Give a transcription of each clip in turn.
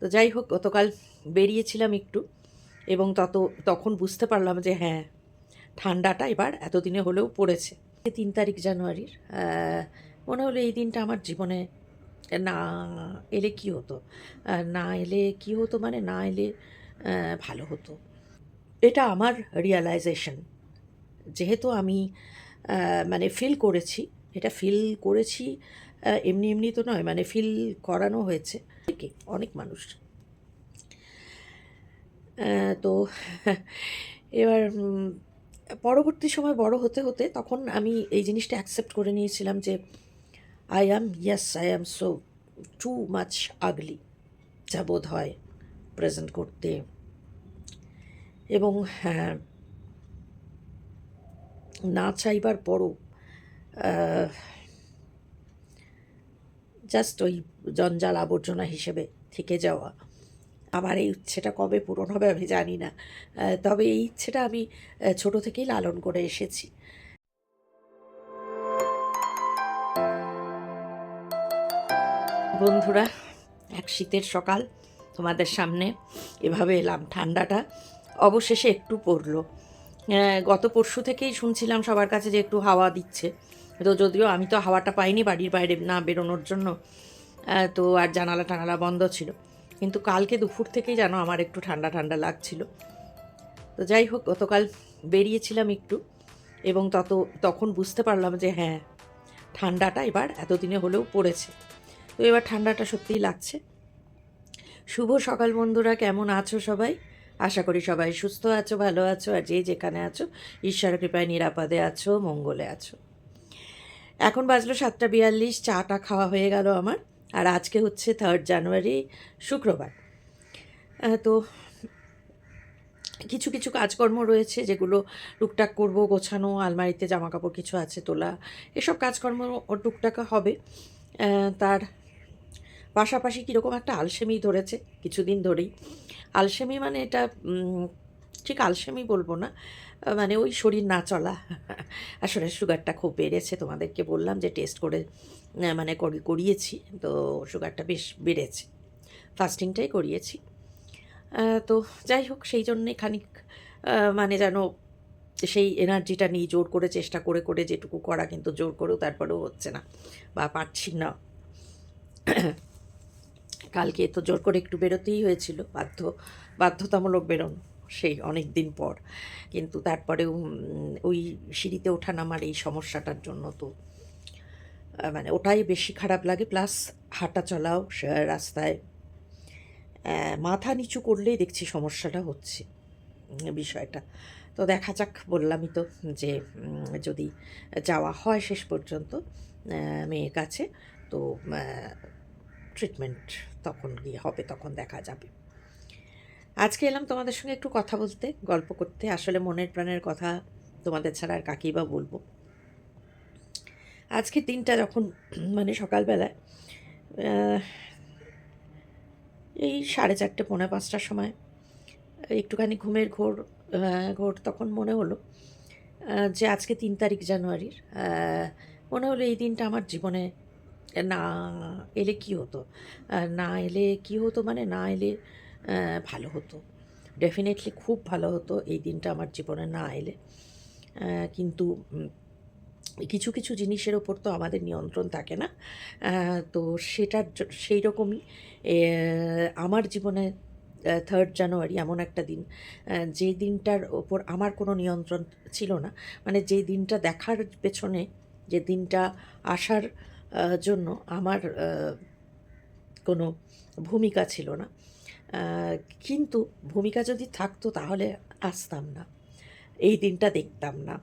তো যাই হোক, গতকাল বেরিয়েছিলাম একটু এবং তত, তখন বুঝতে পারলাম যে হ্যাঁ ঠান্ডাটা এবার এতদিনে হলেও পড়েছে। তিন তারিখ জানুয়ারির মনে হলো এই দিনটা আমার জীবনে না এলে কি হতো? না এলে কি হতো মানে না এলে ভালো হতো। এটা আমার রিয়ালাইজেশন যেহেতু আমি মানে ফিল করেছি, এটা ফিল করেছি এমনি এমনি তো নয় মানে ফিল করানো হয়েছে। অনেকে, মানুষ। তো এবার পরবর্তী সময় বড় হতে হতে তখন আমি এই জিনিসটা অ্যাকসেপ্ট করে নিয়েছিলাম যে I am yes I am so too much ugly যা বোধ হয় প্রেজেন্ট করতে। এবং হ্যাঁ না চাইবার পরও জাস্ট ওই জঞ্জাল আবর্জনা হিসেবে থেকে যাওয়া। আমার এই ইচ্ছেটা কবে পূরণ হবে আমি জানি না। তবে এই ইচ্ছেটা আমি ছোট থেকেই লালন করে এসেছি। বন্ধুরা, এক শীতের সকাল, তোমাদের সামনে এভাবে এলাম ঠান্ডাটা। অবশেষে একটু পড়ল। গত পরশু থেকেই শুনছিলাম সবার কাছে যে একটু হাওয়া দিচ্ছে। তো যদিও আমি তো হাওয়াটা পাইনি বাড়ির বাইরে না বেরোনোর জন্য। তো আর জানালা টানালা বন্ধ ছিল। কিন্তু কালকে দুপুর থেকেই যেন আমার একটু ঠান্ডা ঠান্ডা লাগছিল। তো যাই হোক, গতকাল বেরিয়েছিলাম একটু এবং তত, তখন বুঝতে পারলাম যে হ্যাঁ ঠান্ডাটা এবার এতদিনে হলেও পড়েছে। তো এবার ঠান্ডাটা সত্যিই লাগছে। শুভ সকাল বন্ধুরা, কেমন আছো সবাই? আশা করি সবাই সুস্থ আছো, ভালো আছো, আর যে যেখানে আছো ঈশ্বর কৃপায় নিরাপদে আছো, মঙ্গলে আছো। এখন বাজলো সাতটা বিয়াল্লিশ চাটা খাওয়া হয়ে গেল আমার। আর আজকে হচ্ছে থার্ড জানুয়ারি শুক্রবার। তো কিছু কিছু কাজকর্ম রয়েছে যেগুলো টুকটাক করব, গোছানো, আলমারিতে জামা কাপড় কিছু আছে তোলা, এসব কাজকর্ম টুকটাক হবে। তার পাশাপাশি কীরকম একটা আলসেমি ধরেছে, কিছুদিন ধরেই। আলসেমি মানে এটা ঠিক আলসেমি বলব না মানে ওই শরীর না চলা। আসলে সুগারটা খুব বেড়েছে তোমাদেরকে বললাম যে টেস্ট করে মানে করিয়েছি, তো সুগারটা বেশ বেড়েছে। ফাস্টিংটাই করিয়েছি। তো যাই হোক, সেই জন্যে খানিক মানে যেন সেই এনার্জিটা নিয়ে জোর করে চেষ্টা করে করে যেটুকু করা কিন্তু জোর করেও তারপরেও হচ্ছে না বা পারছি না। কালকে তো জোর করে একটু বেরোতেই হয়েছিল, বাধ্য, বাধ্যতামূলক বেরোনো। সেই অনেক দিন পর। কিন্তু তারপরেও ওই সিঁড়িতে ওঠা নামার এই সমস্যাটার জন্য তো মানে ওটাই বেশি খারাপ লাগে। প্লাস হাঁটা চলাও রাস্তায় মাথা নিচু করলেই দেখছি সমস্যাটা হচ্ছে বিষয়টা। তো দেখা যাক, বললামই তো যে যদি যাওয়া হয় শেষ পর্যন্ত মেয়ের কাছে, তো ট্রিটমেন্ট তখন গিয়ে হবে, তখন দেখা যাবে। আজকে এলাম তোমাদের সঙ্গে একটু কথা বলতে, গল্প করতে। আসলে মনের প্রাণের কথা তোমাদের ছাড়া আর কাকেই বা বলব। আজকের দিনটা যখন মানে সকালবেলায় এই সাড়ে চারটে, পৌনে পাঁচটার সময়, একটুখানি ঘুমের ঘোর ঘোর তখন মনে হলো যে আজকে তিন তারিখ জানুয়ারির মনে হলো এই দিনটা আমার জীবনে না এলে কি হতো? না এলে কি হতো? মানে না এলে ভালো হতো। ডেফিনেটলি খুব ভালো হতো এই দিনটা আমার জীবনে না এলে। কিন্তু কিছু কিছু জিনিসের ওপর তো আমাদের নিয়ন্ত্রণ থাকে না। তো সেটার সেই রকমই আমার জীবনে থার্ড জানুয়ারি এমন একটা দিন যে দিনটার ওপর আমার কোনো নিয়ন্ত্রণ ছিল না। মানে যে দিনটা দেখার পেছনে, যে দিনটা আসার জন্য আমার কোনো ভূমিকা ছিল না। কিন্তু ভূমিকা যদি থাকতো তাহলে আসতাম না। এই দিনটা দেখতাম না।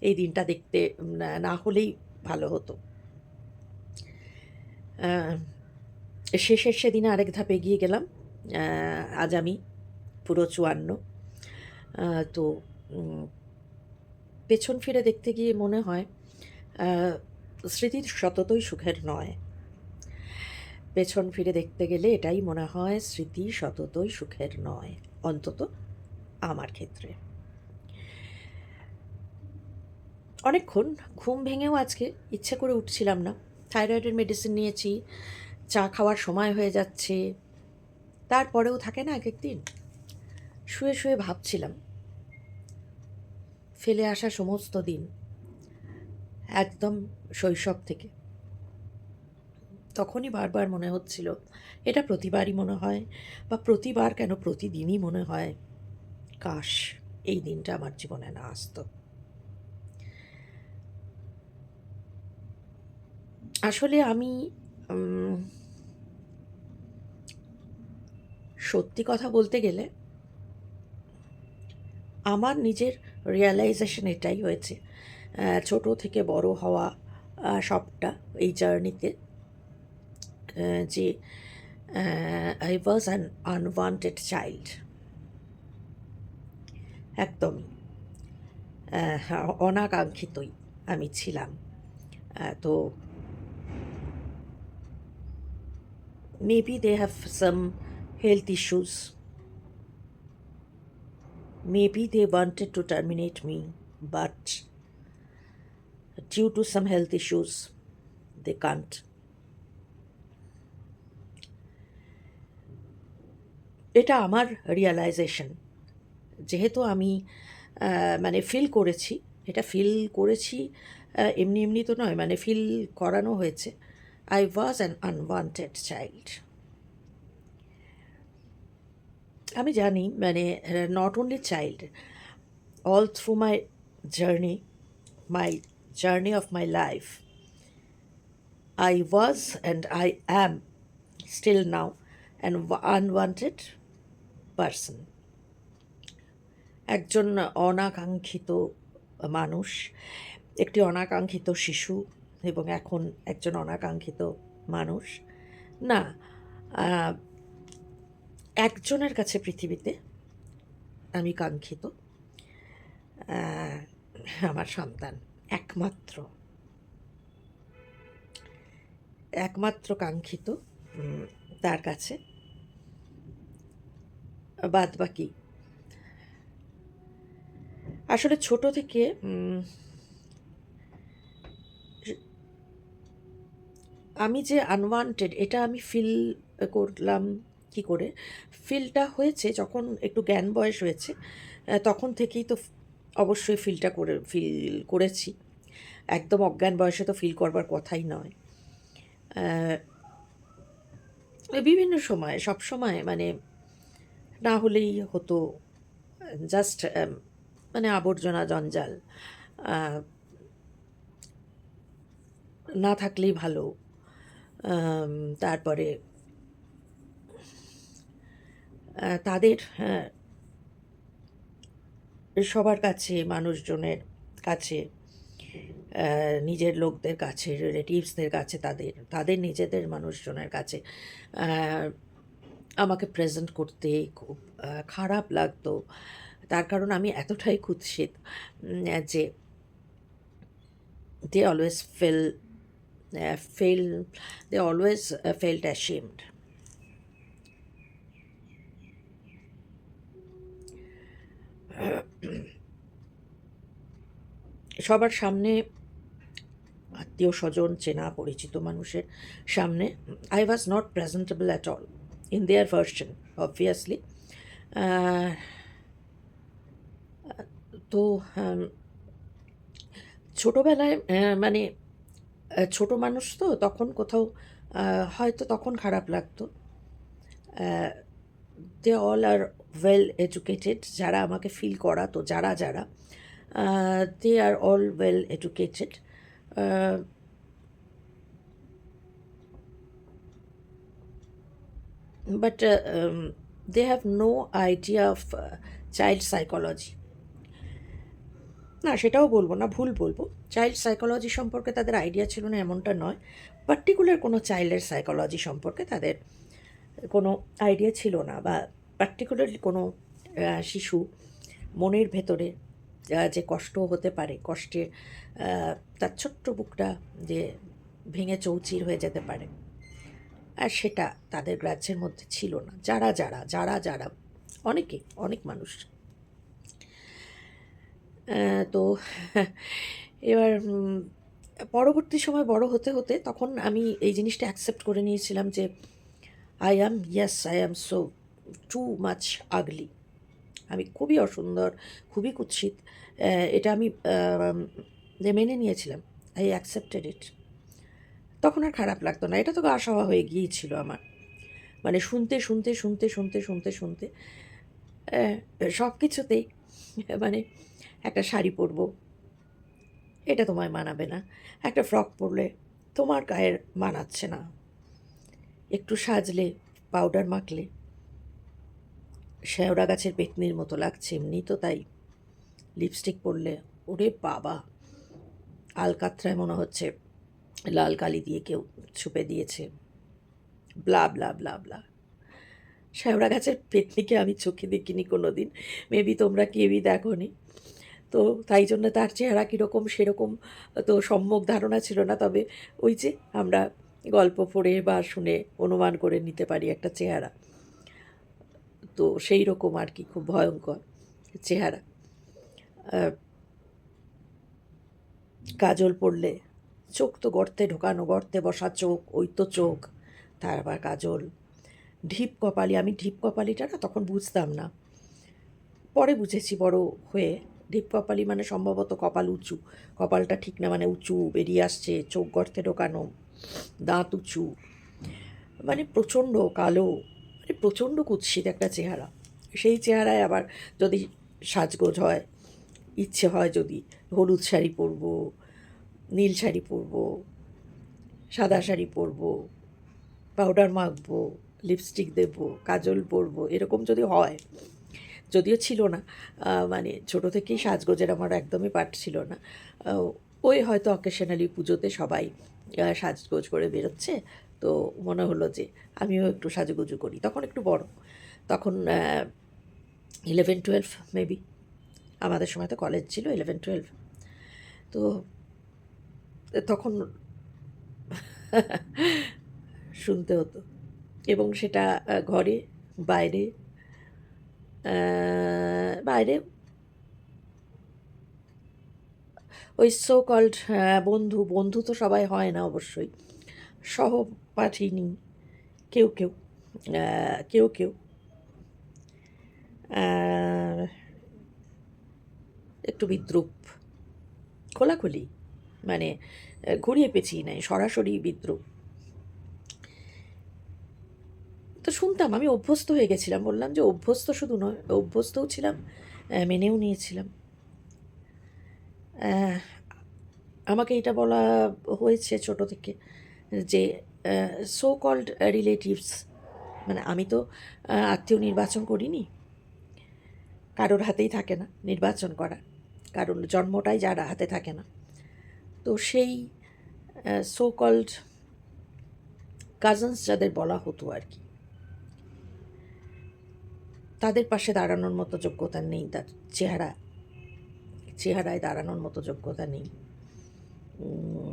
এই দিনটা দেখতে না- হলেই ভালো হতো। শেষের সেদিনে আরেক ধাপ এগিয়ে গেলাম। আজ আমি পুরো চুয়ান্ন। তো পেছন ফিরে দেখতে গিয়ে মনে হয় স্মৃতির সততই সুখের নয়। পেছন ফিরে দেখতে গেলে এটাই মনে হয় স্মৃতি সততই সুখের নয়, অন্তত আমার ক্ষেত্রে। অনেকক্ষণ ঘুম ভেঙেও আজকে ইচ্ছে করে উঠছিলাম না। থাইরয়েডের মেডিসিন নিয়েছি, চা খাওয়ার সময় হয়ে যাচ্ছে, তারপরেও থাকে না এক একদিন। শুয়ে শুয়ে ভাবছিলাম, ফেলে আসা সমস্ত দিন, একদম শৈশব থেকে। তখনই বারবার মনে হচ্ছিল, এটা প্রতিবারই মনে হয় বা প্রতিবার কেন প্রতিদিনই মনে হয়, কাশ, এই দিনটা আমার জীবনে না আসতো। আসলে আমি সত্যি কথা বলতে গেলে আমার নিজের রিয়ালাইজেশন এটাই হয়েছে। ছোট থেকে বড় হওয়া সবটা এই জার্নিতে যে I was an unwanted child একদমই আহ, অনাকাঙ্ক্ষিতই আমি ছিলাম আহ, তো maybe they have some health issues. Maybe they wanted to terminate me, but due to some health issues, they can't. এটা আমার রিয়ালাইজেশন যেহেতু আমি মানে ফিল করেছি, এটা ফিল করেছি এমনি এমনি তো নয় মানে ফিল করানো হয়েছে। I was an unwanted child আমি জানি মানে not only child all through my journey my journey of my life I was and I am still now an unwanted person. একজন অনাকাঙ্ক্ষিত মানুষ, একটি অনাকাঙ্ক্ষিত শিশু এবং এখন একজন অনাকাঙ্ক্ষিত মানুষ না একজনের কাছে পৃথিবীতে আমি কাঙ্ক্ষিত আমার সন্তান একমাত্র একমাত্র কাঙ্ক্ষিত তার কাছে বাদ বাকি আসলে ছোট থেকে আমি যে আনওয়ান্টেড এটা আমি ফিল করলাম কি করে? ফিলটা হয়েছে যখন একটু জ্ঞান বয়স হয়েছে তখন থেকেই তো অবশ্যই ফিলটা করে ফিল করেছি। একদম অজ্ঞান বয়সে তো ফিল করবার কথাই নয়। বিভিন্ন সময় সব সময় মানে না হলেই হতো জাস্ট মানে আবর্জনা জঞ্জাল না থাকলেই ভালো তারপরে তাদের হ্যাঁ, সবার কাছে মানুষজনের কাছে নিজের লোকদের কাছে রিলেটিভসদের কাছে তাদের তাদের নিজেদের মানুষজনের কাছে আমাকে প্রেজেন্ট করতে খুব খারাপ লাগতো। তার কারণ আমি এতটাই কুৎসিত যে they always fell fell they always felt ashamed. সবার সামনে আত্মীয় স্বজন চেনা পরিচিত মানুষের সামনে I was not presentable at all in their version obviously তো um, ছোটোবেলায় আহ, মানে আহ, ছোট মানুষ তো তখন কোথাও হয়তো তখন খারাপ লাগতো। They all are well educated যারা আমাকে ফিল করাতো যারা যারা they are all well educated but they have no idea of child psychology না সেটাও বলব না ভুল বলব। চাইল্ড সাইকোলজি সম্পর্কে তাদের আইডিয়া ছিল না এমনটা নয়। পার্টিকুলার কোনো চাইল্ডের সাইকোলজি সম্পর্কে তাদের কোনো আইডিয়া ছিল না বা পার্টিকুলারলি কোনো শিশু মনের ভেতরে যে কষ্ট হতে পারে কষ্টে আহ, তার ছোট্ট বুকটা যে ভেঙে চৌচির হয়ে যেতে পারে। আর সেটা তাদের গ্রাহ্যের মধ্যে ছিল না। যারা যারা যারা যারা, অনেকে, অনেক মানুষ। তো এবার পরবর্তী সময় বড় হতে হতে তখন আমি এই জিনিসটা অ্যাকসেপ্ট করে নিয়েছিলাম যে I am yes I am so too much ugly আমি খুবই অসুন্দর, খুবই কুৎসিত এটা আমি মেনে নিয়েছিলাম আই অ্যাকসেপ্টেড ইট তখন আর খারাপ লাগতো না। এটা তো গা হয়ে গিয়েছিল আমার। মানে শুনতে শুনতে শুনতে শুনতে শুনতে শুনতে সব কিছুতেই মানে একটা শাড়ি পরবো, এটা তোমায় মানাবে না। একটা ফ্রক পরলে তোমার গায়ের মানাচ্ছে না। একটু সাজলে, পাউডার মাখলে, শ্যাওড়া গাছের পেতনির মতো লাগছে এমনি তো তাই। লিপস্টিক পরলে, ওরে বাবা, আলকাত্রায় মনে হচ্ছে লাল কালি দিয়ে কেউ ছুপে দিয়েছে। Blah blah blah blah. শ্যাওড়া গাছের পেতনিকে আমি চোখে দেখিনি কোনো দিন মেবি তোমরা কেউই দেখোনি। তো তাই জন্য তার চেহারা কীরকম সেরকম তো সম্যক ধারণা ছিল না। তবে ওই যে আমরা গল্প পড়ে বা শুনে অনুমান করে নিতে পারি একটা চেহারা। তো সেই রকম আর কি, খুব ভয়ঙ্কর চেহারা। কাজল পড়লে চোখ তো গর্তে ঢোকানো, গর্তে বসা চোখ, ওই তো চোখ, তার আবার কাজল। ঢিপ কপালি, আমি ঢিপ কপালিটা না তখন বুঝতাম না। পরে বুঝেছি বড় হয়ে, ঢিপ কপালি মানে সম্ভবত কপাল উঁচু, কপালটা ঠিক না মানে উঁচু, বেরিয়ে আসছে, চোখ গর্তে ঢোকানো, দাঁত উঁচু মানে প্রচণ্ড কালো মানে প্রচণ্ড কুৎসিত একটা চেহারা। সেই চেহারায় আবার যদি সাজগোজ হয়, ইচ্ছে হয় যদি হলুদ শাড়ি পরবো নীল শাড়ি পরবো, সাদা শাড়ি পরবো পাউডার মাখবো লিপস্টিক দেবো, কাজল পরবো, এরকম যদি হয়, যদিও ছিল না মানে ছোটো থেকেই সাজগোজের আমার একদমই পাঠ ছিল না ওই হয়তো অকেশনালি পুজোতে সবাই সাজগোজ করে বেরোচ্ছে, তো মনে হলো যে আমিও একটু সাজুগুজু করি। তখন একটু বড়, তখন ইলেভেন টুয়েলভ মেবি আমাদের সময় তো কলেজ ছিল ইলেভেন টুয়েলভ তো তখন শুনতে হতো। এবং সেটা ঘরে, বাইরে বাইরে, ওই সো কল্ড বন্ধু বন্ধু তো সবাই হয় না অবশ্যই। সহপাঠিনী, কেউ কেউ কেউ কেউ। একটু বিদ্রুপ, খোলাখুলি। মানে ঘুরিয়ে পেঁচিয়ে নেয়, সরাসরি বিদ্রুপ তো শুনতাম, আমি অভ্যস্ত হয়ে গেছিলাম, বললাম যে অভ্যস্ত শুধু নয়, অভ্যস্তও ছিলাম মেনেও নিয়েছিলাম। আমাকে এটা বলা হয়েছে ছোট থেকে যে সো কল্ড রিলেটিভস মানে আমি তো আত্মীয় নির্বাচন করিনি। কারোর হাতেই থাকে না নির্বাচন করা কারণ জন্মটাই যার হাতে থাকে না। তো সেই সো কল্ড কাজন্স যাদের বলা হতো আর কি। তাদের পাশে দাঁড়ানোর মতো যোগ্যতা নেই তার চেহারা চেহারায় দাঁড়ানোর মতো যোগ্যতা নেই। উম,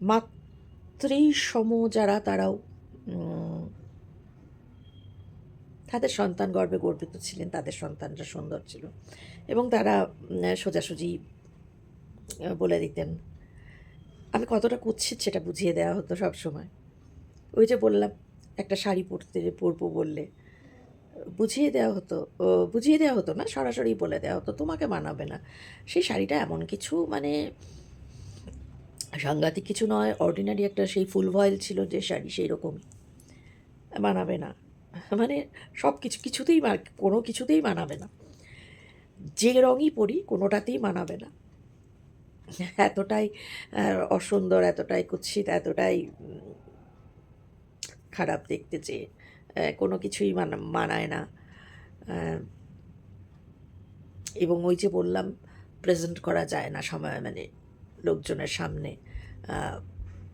মাতৃ সম যারা তারাও তাদের সন্তান গর্বে গর্বিত ছিলেন তাদের সন্তানরা সুন্দর ছিল। এবং তারা সোজাসুজি বলে দিতেন। আমি কতটা কুৎসিত সেটা বুঝিয়ে দেওয়া হতো সব সময় ওই যে বললাম, একটা শাড়ি পরতে, পরবো বললে, বুঝিয়ে দেওয়া হতো। বুঝিয়ে দেওয়া হতো না, সরাসরি বলে দেওয়া হতো, তোমাকে মানাবে না। সেই শাড়িটা এমন কিছু মানে সাংঘাতিক কিছু নয় অর্ডিনারি একটা সেই ফুল ভয়েল ছিল যে শাড়ি সেই রকমই মানাবে না। মানে সব কিছু কিছুতেই কোনো কিছুতেই মানাবে না। যে রঙই পরি কোনোটাতেই মানাবে না। এতটাই অসুন্দর এতটাই কুৎসিত এতটাই খারাপ দেখতে যে কোনো কিছুই মানা মানায় না। এবং ওই যে বললাম প্রেজেন্ট করা যায় না সময় মানে লোকজনের সামনে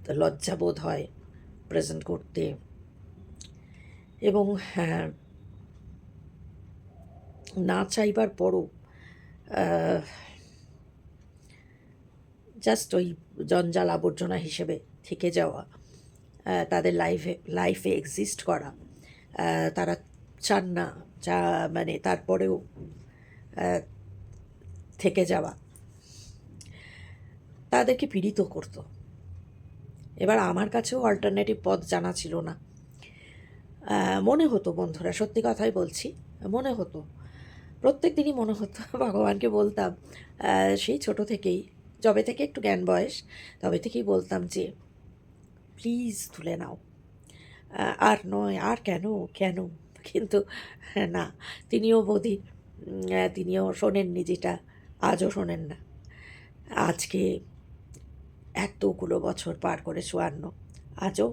লজ্জাবোধ হয় প্রেজেন্ট করতে। এবং হ্যাঁ, না চাইবার পরও জাস্ট ওই জঞ্জাল আবর্জনা হিসেবে থেকে যাওয়া তাদের লাইফে লাইফে এক্সিস্ট করা তারা চান না, যা মানে তারপরেও থেকে যাওয়া, তাদেরকে পীড়িত করতো। এবার আমার কাছেও অল্টারনেটিভ পথ জানা ছিল না। মনে হতো বন্ধুরা, সত্যি কথাই বলছি, মনে হতো প্রত্যেক দিনই মনে হতো ভগবানকে বলতাম সেই ছোট থেকেই, যবে থেকে একটু জ্ঞান বয়স, তবে থেকেই বলতাম যে প্লিজ তুলে নাও। আর নয়, আর কেন কেন? কিন্তু না, তিনিও বোধি তিনিও শোনেননি যেটা, আজও শোনেন না। আজকে এতগুলো বছর পার করে চুয়ান্ন, আজও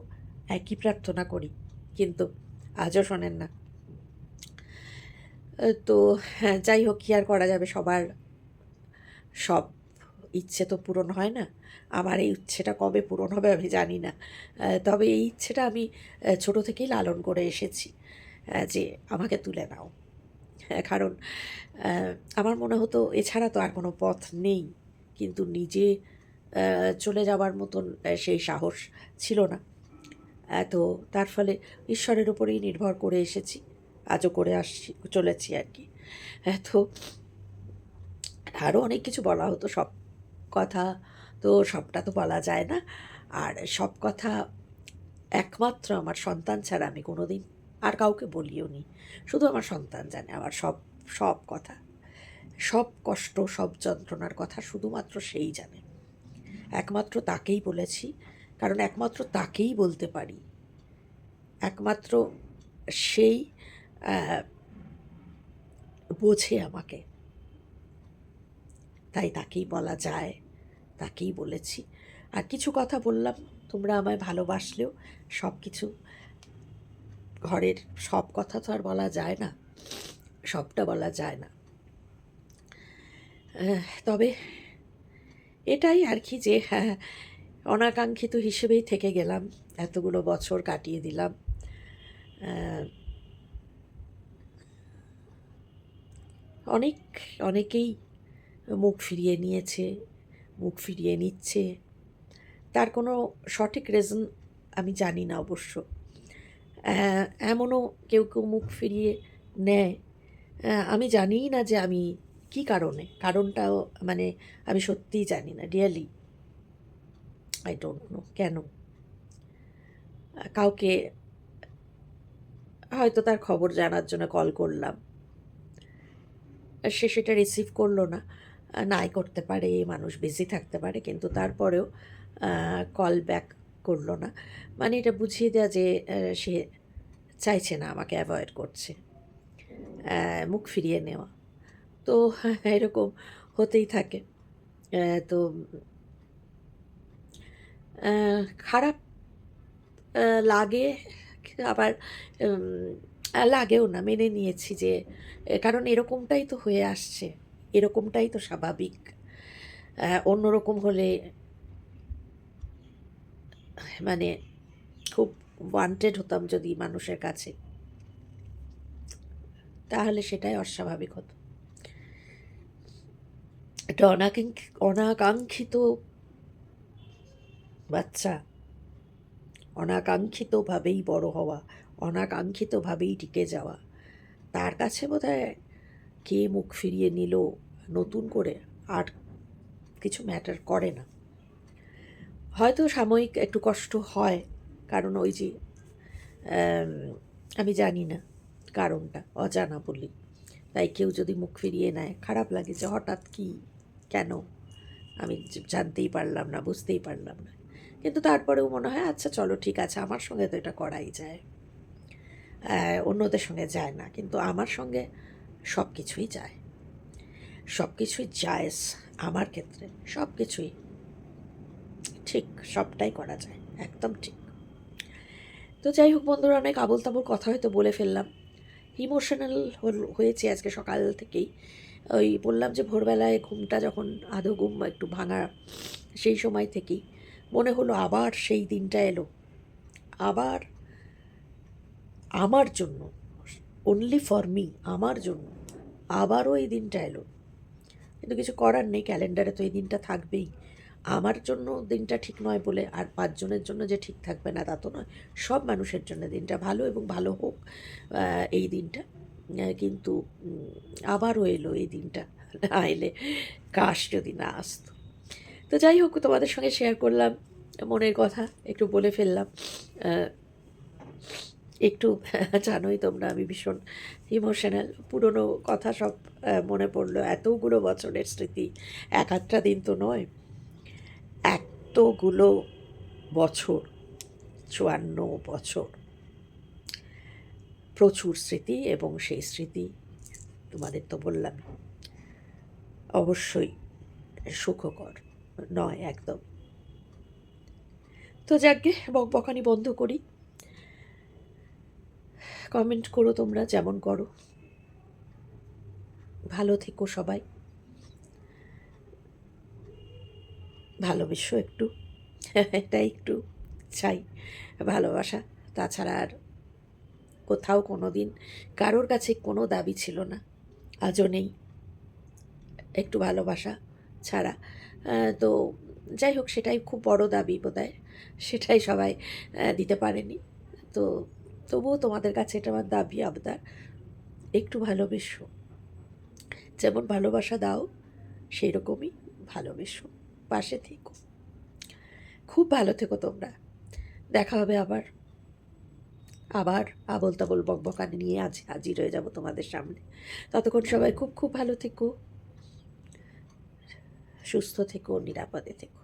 একই প্রার্থনা করি, কিন্তু আজও শোনেন না। তো হ্যাঁ, যাই হোক কি আর করা যাবে? সবার সব ইচ্ছে তো পূরণ হয় না। আমার এই ইচ্ছেটা কবে পূরণ হবে আমি জানি না। তবে এই ইচ্ছেটা আমি ছোট থেকেই লালন করে এসেছি যে আমাকে তুলে নাও। হ্যাঁ, কারণ আমার মনে হতো এছাড়া তো আর কোনো পথ নেই। কিন্তু নিজে চলে যাওয়ার মতন সেই সাহস ছিল না। তো তার ফলে ঈশ্বরের উপরেই নির্ভর করে এসেছি। আজও করে আসছি চলেছি আর কি। আহ, তো আরও অনেক কিছু বলা হতো সব কথা তো সবটা তো বলা যায় না। আর সব কথা একমাত্র আমার সন্তান ছাড়া আমি কোনো দিন আর কাউকে বলিও নি। শুধু আমার সন্তান জানে আমার সব সব কথা। সব কষ্ট সব যন্ত্রণার কথা শুধুমাত্র সেই জানে। একমাত্র তাকেই বলেছি কারণ একমাত্র তাকেই বলতে পারি। একমাত্র সেই বোঝে আমাকে। তাই তাকেই বলা যায়, তাকেই বলেছি। আর কিছু কথা বললাম, তোমরা আমায় ভালোবাসলেও সব কিছু ঘরের সব কথা তো আর বলা যায় না, সবটা বলা যায় না। তবে এটাই আর কি যে হ্যাঁ অনাকাঙ্ক্ষিত হিসেবেই থেকে গেলাম, এতগুলো বছর কাটিয়ে দিলাম। অনেক, অনেকেই মুখ ফিরিয়ে নিয়েছে, মুখ ফিরিয়ে নিচ্ছে। তার কোনো সঠিক রিজন আমি জানি না অবশ্য। এমনও কেউ কেউ মুখ ফিরিয়ে নেয়। আমি জানিই না যে আমি কি কারণে, কারণটাও মানে আমি সত্যিই জানি না রিয়েলি আই ডোন্ট নো কেন? কাউকে হয়তো তার খবর জানার জন্য কল করলাম। সে সেটা রিসিভ করল না। নাই করতে পারে মানুষ বিজি থাকতে পারে, কিন্তু তারপরেও কল ব্যাক করল না। মানে এটা বুঝিয়ে দেওয়া যে সে চাইছে না, আমাকে অ্যাভয়েড করছে। মুখ ফিরিয়ে নেওয়া। তো এরকম হতেই থাকে। তো খারাপ লাগে, আবার লাগেও না, মেনে নিয়েছি যে কারণ এরকমটাই তো হয়ে আসছে, এরকমটাই তো স্বাভাবিক। অন্যরকম হলে মানে খুব ওয়ান্টেড হতাম যদি মানুষের কাছে। তাহলে সেটাই অস্বাভাবিক হতো। একটা অনাকাঙ্ক্ষিত বাচ্চা, অনাকাঙ্ক্ষিতভাবেই বড় হওয়া। অনাকাঙ্ক্ষিতভাবেই টিকে যাওয়া। তার কাছে বোধহয় কে মুখ ফিরিয়ে নিল নতুন করে আর কিছু ম্যাটার করে না। হয়তো সাময়িক একটু কষ্ট হয়, কারণ ওই যে, আমি জানি না কারণটা, অজানা বলি। তাই কেউ যদি মুখ ফিরিয়ে নেয়, খারাপ লাগে যে হঠাৎ কি, কেন? আমি জানতেই পারলাম না, বুঝতেই পারলাম না। কিন্তু তারপরেও মনে হয় আচ্ছা চলো ঠিক আছে, আমার সঙ্গে তো এটা করাই যায়। অন্যদের সঙ্গে যায় না, কিন্তু আমার সঙ্গে সব কিছুই যায়। সব কিছুই জায়জ আমার ক্ষেত্রে সব কিছুই ঠিক, সবটাই করা যায়, একদম ঠিক। তো যাই হোক বন্ধুরা, অনেক আবল তাবল কথা হয়তো বলে ফেললাম। ইমোশনাল হয়েছে আজকে সকাল থেকেই। ওই বললাম যে ভোরবেলায় ঘুমটা যখন আধো ঘুম একটু ভাঙা, সেই সময় থেকেই। মনে হলো আবার সেই দিনটা এলো। আবার আমার জন্য অনলি ফর মি আমার জন্য, আবারও এই দিনটা এলো। কিন্তু কিছু করার নেই, ক্যালেন্ডারে তো এই দিনটা থাকবেই। আমার জন্য দিনটা ঠিক নয় বলে আর পাঁচজনের জন্য যে ঠিক থাকবে না, তা তো নয়। সব মানুষের জন্য দিনটা ভালো এবং ভালো হোক এই দিনটা। কিন্তু আবারও এলো এই দিনটা। না এলে কাশ যদি না আসতো। তো যাই হোক, তোমাদের সঙ্গে শেয়ার করলাম, মনের কথা একটু বলে ফেললাম। একটু, জানোই তোমরা, আমি ভীষণ ইমোশনাল পুরনো কথা সব মনে পড়ল, এতগুলো বছরের স্মৃতি, এক আধটা দিন তো নয়, এতগুলো বছর, চুয়ান্ন বছর, প্রচুর স্মৃতি এবং সেই স্মৃতি তোমাদের তো বললাম, অবশ্যই সুখকর, নয় একদম। তো যাকে বকবকানি বন্ধ করি। কমেন্ট করো তোমরা, যেমন করো। ভালো থেকো সবাই। ভালোবেসো একটু। এটা একটু চাই ভালোবাসা। তাছাড়া আর কোথাও কোনো দিন কারোর কাছে কোনো দাবি ছিল না। আজও নেই। একটু ভালোবাসা ছাড়া। তো যাই হোক, সেটাই খুব বড় দাবি বোধহয়। সেটাই সবাই দিতে পারেনি। তো তবুও তোমাদের কাছে এটা আমার দাবি, আবদার। একটু ভালোবেসো। যেমন ভালোবাসা দাও সেই রকমই ভালোবেসো। পাশে থেকো। খুব ভালো থেকো তোমরা। দেখা হবে আবার। আবার আবল তাবল বকবকানি নিয়ে আজ হাজির হয়ে যাব তোমাদের সামনে। ততক্ষণ সবাই খুব খুব ভালো থেকো। সুস্থ থেকো, নিরাপদে থেকো।